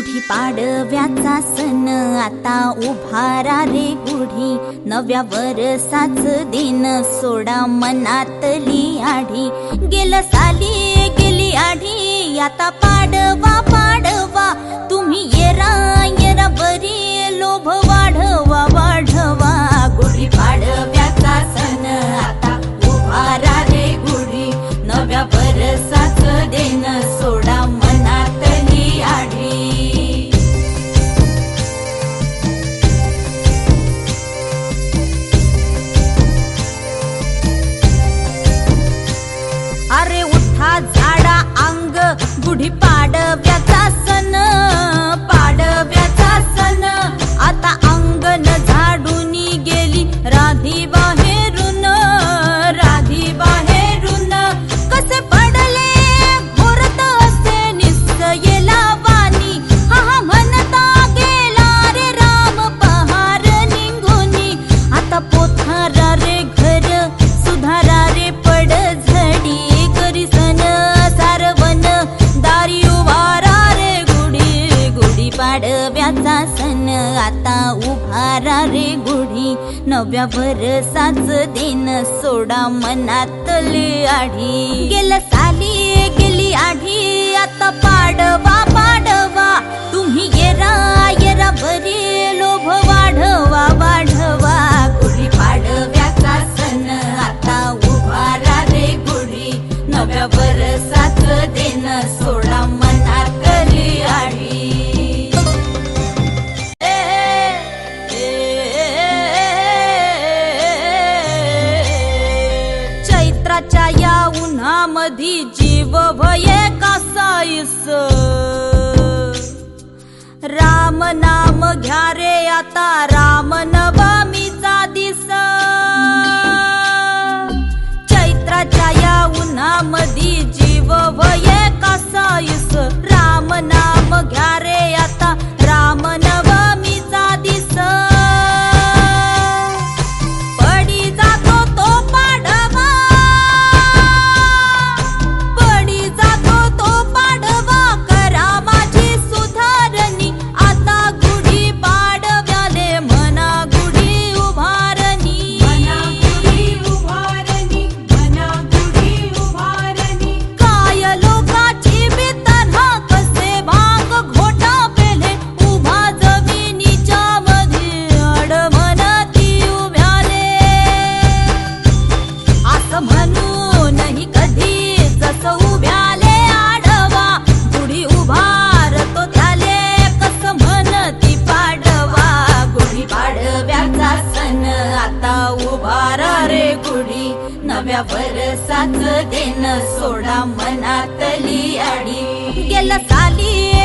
पाडव्याचा सण. आता उभारा रे गुढी. नव्या वरसाच दिन. सोडा मनातली आढी. गेलं साली गेली आढी. आता पाडवा पाडवा. तुम्ही येरा येरा बरी सन आता उभारा रे गुढी. नव्या वरसाच दिन सोडा मनातली आढी. गेल साली गेली आढी आता पाडवा पाडवा. तुम्ही येरा येरा बरी लोभ वाढवा वाढवा. गुढी पाडव्याचा सण आता उभारा रे गुढी. नव्या वरसाच दिन सोडा जगाच्या या उन्हामधी जीव भये कसाईस राम नाम घ्या रे आता राम नाम नव्या वरसाच दिन सोडा मनातली आडी. गेलं साली